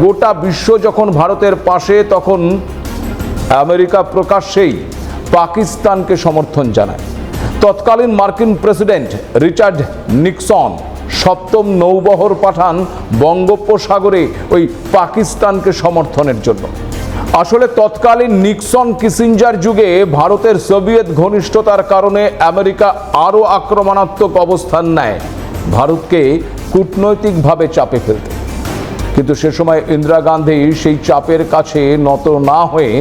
গোটা বিশ্ব যখন ভারতের পাশে, তখন আমেরিকা প্রকাশ্যেই পাকিস্তানকে সমর্থন জানায়। তৎকালীন মার্কিন প্রেসিডেন্ট রিচার্ড নিক্সন সপ্তম নৌবহর পাঠান বঙ্গোপসাগরে ওই পাকিস্তানকে সমর্থনের জন্য। আসলে তৎকালীন নিক্সন কিসিঞ্জার যুগে ভারতের সোভিয়েত ঘনিষ্ঠতার কারণে আমেরিকা আরও আক্রমণাত্মক অবস্থান নেয়। ভারতকে কূটনৈতিকভাবে চাপে ফেলতে। কিন্তু সে সময় ইন্দিরা গান্ধী সেই চাপের কাছে নত না হয়ে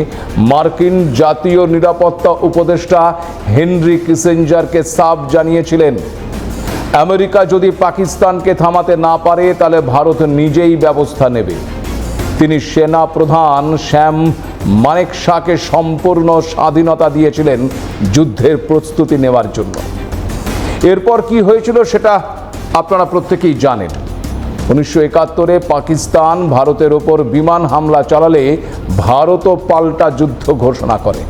মার্কিন জাতীয় নিরাপত্তা উপদেষ্টা হেনরি কিসেঞ্জারকে সাফ জানিয়েছিলেন। আমেরিকা যদি পাকিস্তানকে থামাতে না পারে, তাহলে ভারত নিজেই ব্যবস্থা নেবে। তিনি সেনা প্রধান শ্যাম মানেক শাহকে সম্পূর্ণ স্বাধীনতা দিয়েছিলেন যুদ্ধের প্রস্তুতি নেওয়ার জন্য। এরপর কি হয়েছিল সেটা আপনারা প্রত্যেকেই জানেন। উনিশশো একাত্তরে পাকিস্তান ভারতের ওপর বিমান হামলা চালালে ভারতও পাল্টা যুদ্ধ ঘোষণা করে।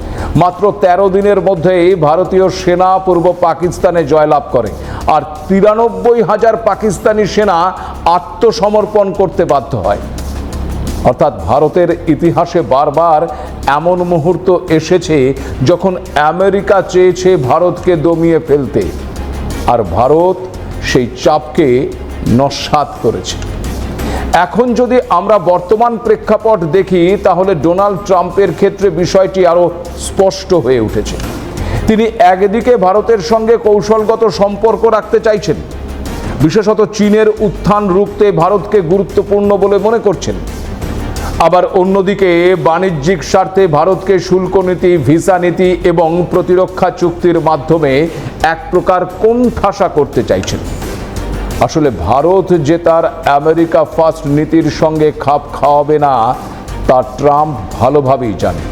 মাত্র ১৩ দিনের মধ্যেই ভারতীয় সেনা পূর্ব পাকিস্তানে জয়লাভ করে আর তিরানব্বই হাজার পাকিস্তানি সেনা আত্মসমর্পণ করতে বাধ্য হয়। অর্থাৎ ভারতের ইতিহাসে বারবার এমন মুহূর্ত এসেছে যখন আমেরিকা চেয়েছে ভারতকে দমিয়ে ফেলতে। আর ভারত সেই চাপকে নস্বাত করেছে এখন যদি আমরা বর্তমান প্রেক্ষাপট দেখি, তাহলে ডোনাল্ড ট্রাম্পের ক্ষেত্রে বিষয়টি আরও স্পষ্ট হয়ে উঠেছে। তিনি একদিকে ভারতের সঙ্গে কৌশলগত সম্পর্ক রাখতে চাইছেন, বিশেষত চীনের উত্থান রুখতে ভারতকে গুরুত্বপূর্ণ বলে মনে করছেন। আবার অন্যদিকে, বাণিজ্যিক স্বার্থে ভারতকে শুল্ক নীতি, ভিসা নীতি এবং প্রতিরক্ষা চুক্তির মাধ্যমে এক প্রকার কোণঠাসা করতে চাইছেন। আসলে ভারত যে তার আমেরিকা ফার্স্ট নীতির সঙ্গে খাপ খাওয়াবে না, তা ট্রাম্প ভালোভাবেই জানে।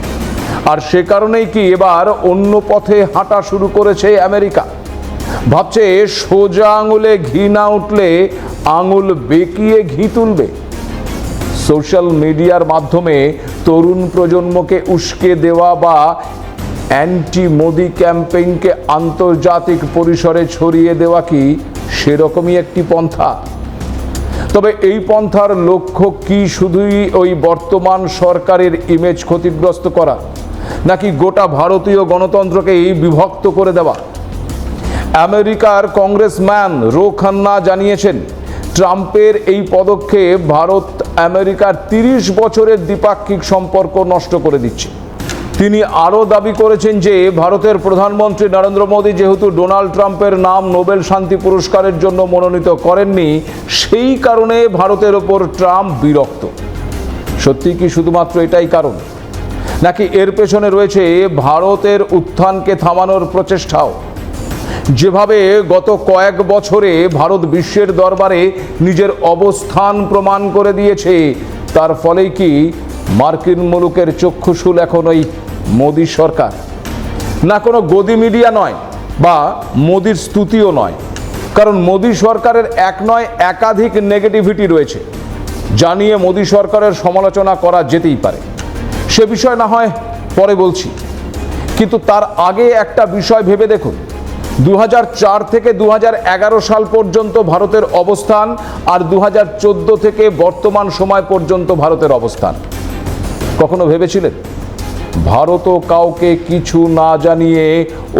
আর সে কারণেই কি এবার অন্য পথে হাঁটা শুরু করেছে আমেরিকা? ভাবছে সোজা আঙুলে ঘি না উঠলে আঙুল বেঁকিয়ে ঘি তুলবে। সোশ্যাল মিডিয়ার মাধ্যমে তরুণ প্রজন্মকে উস্কে দেওয়া বা অ্যান্টি মোদি ক্যাম্পেইনকে আন্তর্জাতিক পরিসরে ছড়িয়ে দেওয়া কি সেরকমই একটি পন্থা। তবে এই পন্থার লক্ষ্য কি শুধুই ওই বর্তমান সরকারের ইমেজ ক্ষতিগ্রস্ত করা, নাকি গোটা ভারতীয় গণতন্ত্রকেই বিভক্ত করে দেওয়া? আমেরিকার কংগ্রেসম্যান রো খান্না জানিয়েছেন, ট্রাম্পের এই পদক্ষেপ ভারত আমেরিকার তিরিশ বছরের দ্বিপাক্ষিক সম্পর্ক নষ্ট করে দিচ্ছে। তিনি আরও দাবি করেছেন যে ভারতের প্রধানমন্ত্রী নরেন্দ্র মোদী যেহেতু ডোনাল্ড ট্রাম্পের নাম নোবেল শান্তি পুরস্কারের জন্য মনোনীত করেননি, সেই কারণে ভারতের ওপর ট্রাম্প বিরক্ত। সত্যি কি শুধুমাত্র এটাই কারণ? নাকি এর পেছনে রয়েছে ভারতের উত্থানকে থামানোর প্রচেষ্টাও? যেভাবে গত কয়েক বছরে ভারত বিশ্বের দরবারে নিজের অবস্থান প্রমাণ করে দিয়েছে, তার ফলেই কি মার্কিন মুলুকের চক্ষুশূল এখন ওই মোদী সরকার। না কোনো গদি মিডিয়া নয় বা মোদির স্তুতিও নয়। কারণ মোদী সরকারের এক নয়, একাধিক নেগেটিভিটি রয়েছে। জানিয়ে মোদী সরকারের সমালোচনা করা যেতেই পারে। সে বিষয় না হয় পরে বলছি। কিন্তু তার আগে একটা বিষয় ভেবে দেখুন। দু হাজার চার থেকে দু হাজার এগারো সাল পর্যন্ত ভারতের অবস্থান আর দু হাজার চোদ্দ থেকে বর্তমান সময় পর্যন্ত ভারতের অবস্থান। কখনো ভেবেছিলেন? ভারতও কাউকে কিছু না জানিয়ে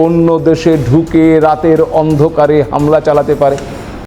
অন্য দেশে ঢুকে রাতের অন্ধকারে হামলা চালাতে পারে।